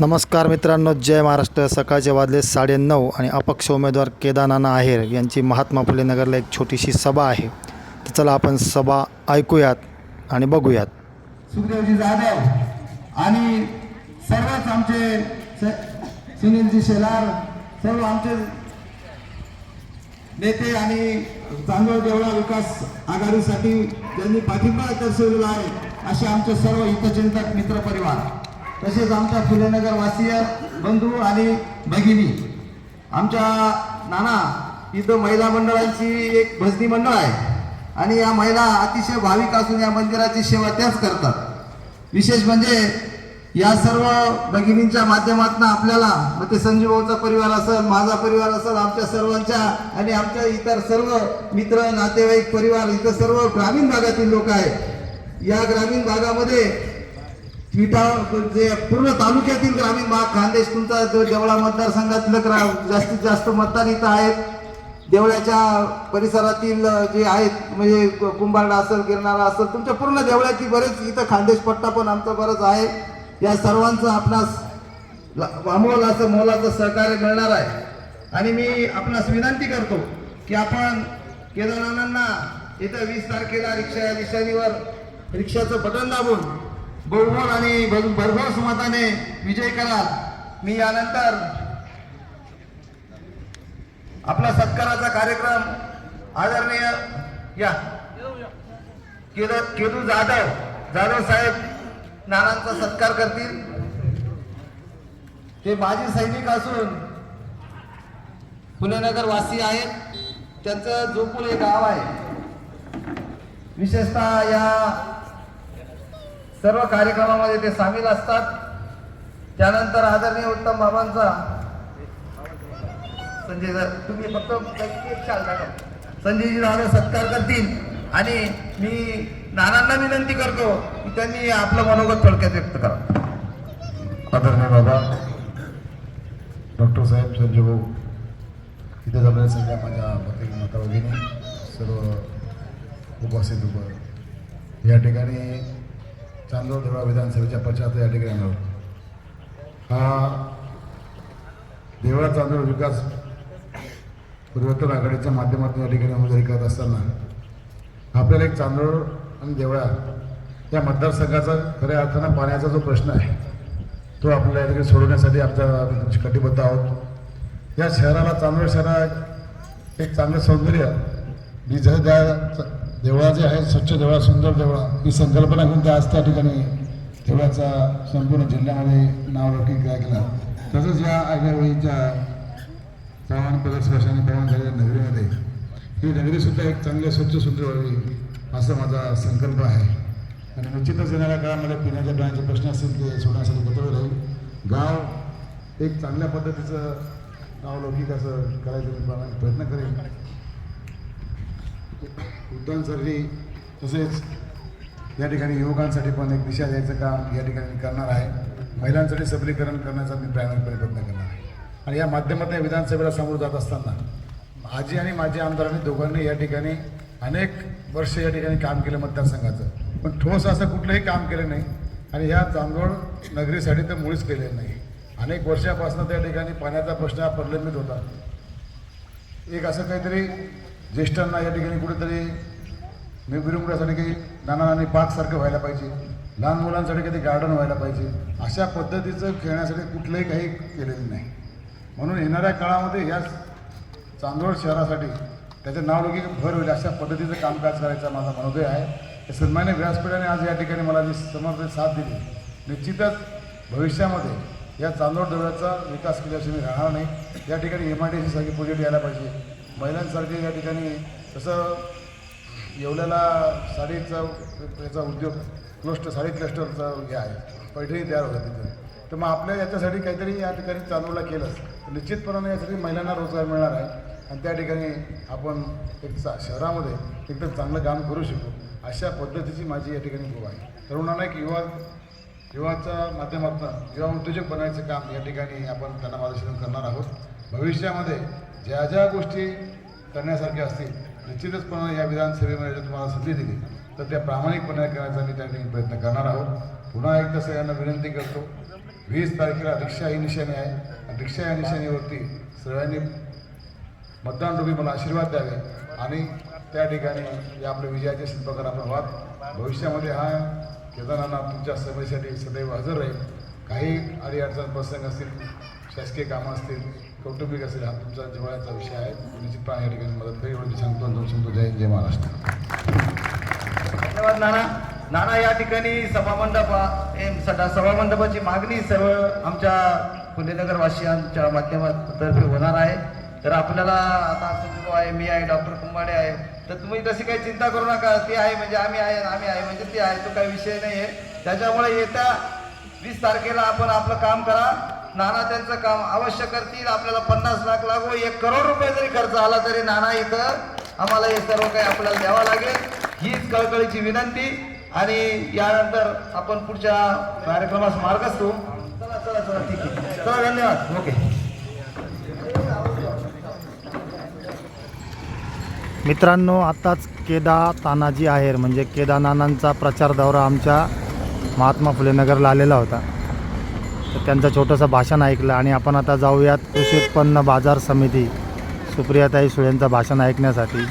नमस्कार मित्रांनो जय महाराष्ट्र. सकाळचे वाजले साडेनऊ आणि अपक्ष उमेदवार केदारनाना आहेर यांची महात्मा फुले नगरला एक छोटीशी सभा आहे. तर चला आपण सभा ऐकूयात आणि बघूयात. सुखदेवजी जाधव आणि सर्वच आमचे सुनीलजी शेलार सर्व आमचे नेते आणि चांदोळ देवळा विकास आघाडीसाठी ज्यांनी पाठिंबा दर्शवलेला आहे असे आमचे सर्व हितचिंतक मित्रपरिवार. तसेच आमच्या फुलेनगर वासीय बंधू आणि भगिनी आमच्या नाना इथं महिला मंडळांची एक भजनी मंडळ आहे. आणि या महिला अतिशय भाविक असून या मंदिराची सेवा त्याच करतात. विशेष म्हणजे या सर्व भगिनींच्या माध्यमातून आपल्याला मग ते संजीवभाऊचा परिवार असेल माझा परिवार असेल आमच्या सर्वांच्या आणि आमच्या इतर सर्व मित्र नातेवाईक परिवार इथं सर्व ग्रामीण भागातील लोक आहेत. या ग्रामीण भागामध्ये विटा जे पूर्ण तालुक्यातील ग्रामीण भाग खानदेश तुमचा जो देवळा मतदारसंघातलं ग्रा- जास्तीत जास्त मतदार इथं आहेत. देवळ्याच्या परिसरातील जे आहेत म्हणजे कु- कुंभारडा असेल गिरणारा असेल तुमच्या पूर्ण देवळ्याची बरेच इथं खानदेश पट्टा पण आमचं बरंच आहे. या सर्वांचं आपणास अमोल असं मोलाचं सहकार्य मिळणार आहे. आणि मी आपणास विनंती करतो की आपण केदारनाथांना इथं वीस तारखेला रिक्षा या निशाणीवर रिक्षाचं बटन दाबून बहुमोल आणि भरघोस मताने विजय कराल मी यानंतर आपला सत्काराचा कार्यक्रम आदरणीय या केदू केदू जाधव जाधव साहेब नानांचा सत्कार करतील. ते माजी सैनिक असून पुणेनगर वासी आहेत. त्यांचं जोपूल हे गाव आहे. विशेषतः या सर्व कार्यक्रमामध्ये ते सामील असतात. त्यानंतर आदरणीय उत्तम बाबांचा संजय सर तुम्ही फक्त संजयजी दादा सत्कार करतील आणि मी नानांना विनंती करतो की त्यांनी आपलं मनोगत थोडक्यात व्यक्त करा. आदरणीय बाबा डॉक्टर साहेब संजय भाऊ इथे जमलेल्या सगळ्या माझ्या पत्रिका माता भगिनी सर्व उपस्थित उभं या ठिकाणी चांदोर देवळा विधानसभेच्या पश्चात या ठिकाणी आलो हा देवळा चांदोर विकास परिवर्तन आघाडीच्या माध्यमातून या ठिकाणी उमेदवारी करत असताना आपल्याला एक चांदोर आणि देवळा या मतदारसंघाचा खऱ्या अर्थानं पाण्याचा जो प्रश्न आहे तो आपल्याला या ठिकाणी सोडवण्यासाठी आमच्या कटिबद्ध आहोत या शहराला चांदोड शहरात एक चांगलं सौंदर्य मी जर त्या देवळा जे आहे स्वच्छ देवळा सुंदर देवळा ही संकल्पना घेऊन त्या आज त्या ठिकाणी देवळाचा संपूर्ण जिल्ह्यामध्ये नावलौकिक केला तसंच या आगळवेळीच्या चव्हाण पदस्पर्शाने प्रमाण झालेल्या नगरीमध्ये ही नगरीसुद्धा एक चांगल्या स्वच्छ सुंदर व्हावी असा माझा संकल्प आहे. आणि निश्चितच येणाऱ्या काळामध्ये पिण्याच्या पाण्याचे प्रश्न असतील ते सोडण्यासाठी कर्तव्य राहील. गाव एक चांगल्या पद्धतीचं नावलौकिक असं करायचं मी प्रमाणे प्रयत्न सरली तसेच या ठिकाणी युवकांसाठी पण एक दिशा द्यायचं काम या ठिकाणी करणार आहे. महिलांसाठी सबलीकरण करण्याचा मी प्रामाणिकपणे प्रयत्न करणार आहे. आणि या माध्यमातून विधानसभेला समोर जात असताना आजी आणि माझी आमदारांनी दोघांनी या ठिकाणी अनेक वर्ष या ठिकाणी काम केलं मतदारसंघाचं. पण ठोस असं कुठलंही काम केलं नाही आणि ह्या चांदवड नगरीसाठी तर मुळीच केलेलं नाही. अनेक वर्षापासून त्या ठिकाणी पाण्याचा प्रश्न हा प्रलंबित होता. एक असं काहीतरी ज्येष्ठांना या ठिकाणी कुठेतरी मिरमिरवण्यासाठी काही नाना नानी पार्कसारखं व्हायला पाहिजे लहान मुलांसाठी कधी गार्डन व्हायला पाहिजे अशा पद्धतीचं खेळण्यासाठी कुठलंही काही केलेलं नाही. म्हणून येणाऱ्या काळामध्ये या चांदोड शहरासाठी त्याचं नावलौकिक भर होईल अशा पद्धतीचं कामकाज करायचा माझा मनोदय आहे. हे सन्मान्य व्यासपीठाने आज या ठिकाणी मला जी समर्थ साथ दिली निश्चितच भविष्यामध्ये या चांदोड दौऱ्याचा विकास केल्याशिवाय मी राहणार नाही. या ठिकाणी एम आय डी सारखी प्रोजेक्ट यायला पाहिजे. महिलांसारखे या ठिकाणी तसं येवल्याला साडीचा याचा उद्योग क्लोस्ट साडी क्लस्टरचा हे आहे पैठणी तयार होतात तिथं. तर मग आपल्या याच्यासाठी काहीतरी या ठिकाणी चालवला केलं तर निश्चितपणाने यासाठी महिलांना रोजगार मिळणार आहे आणि त्या ठिकाणी आपण एक चा शहरामध्ये एकदम चांगलं काम करू शकू. अशा पद्धतीची माझी या ठिकाणी गोवा आहे. तरुणांना एक युवा युवाच्या माध्यमातून युवा उद्योजक बनायचं काम या ठिकाणी आपण त्यांना मार्गदर्शन करणार आहोत. भविष्यामध्ये ज्या ज्या गोष्टी करण्यासारख्या असतील निश्चितचपणे या विधानसभेमध्ये जर तुम्हाला संधी दिली तर त्या प्रामाणिकपणे करण्याचा मी त्या ठिकाणी प्रयत्न करणार आहोत. पुन्हा एकदा सगळ्यांना विनंती करतो वीस तारखेला रिक्षा ही निशाणी आहे. आणि रिक्षा या निशाणीवरती सगळ्यांनी मतदान रूपी मला आशीर्वाद द्यावे. आणि त्या ठिकाणी या आपल्या विजयाचे शिल्पकार आपण व्हात भविष्यामध्ये हा केदारनाथ तुमच्या सभेसाठी सदैव हजर राहील. काही अडीअडचण प्रसंग असतील शासकीय कामं असतील कौटुंबिक असेल हा तुमचा जिव्हाळ्याचा विषय आहे. निश्चितपणे या ठिकाणी मदत करेल एवढं मी सांगतो आणि दोन सांगतो जय जय महाराष्ट्र. धन्यवाद नाना. नाना या ठिकाणी सभामंडप सभामंडपाची मागणी सर्व आमच्या फुलेनगर वासियांच्या माध्यमातर्फे होणार आहे. तर आपल्याला आता सुजितो आहे मी आहे डॉक्टर कुंभाडे आहे. तर तुम्ही तशी काही चिंता करू नका. ते आहे म्हणजे आम्ही आहे आम्ही आहे म्हणजे ते आहे तो काही विषय नाही आहे त्याच्यामुळे येत्या वीस तारखेला आपण आपलं काम करा. नाना त्यांचं काम अवश्य करतील. आपल्याला पन्नास लाख लागू. एक करोड रुपये जरी खर्च आला तरी नाना इथं आम्हाला हे सर्व काही आपल्याला द्यावं लागेल. हीच कळकळीची विनंती. आणि यानंतर आपण पुढच्या कार्यक्रमास मार्ग असतो. चला चला चला ठीक आहे. चला धन्यवाद. ओके. मित्रांनो आत्ताच केदा तानाजी आहेर म्हणजे केदारनाथांचा प्रचार दौरा आमच्या महात्मा फुले नगरला आलेला होता. तर त्यांचं छोटंसं भाषण ऐकलं आणि आपण आता जाऊयात कृषी उत्पन्न बाजार समिती. सुप्रियाताई सुळेंचं भाषण ऐकण्यासाठी.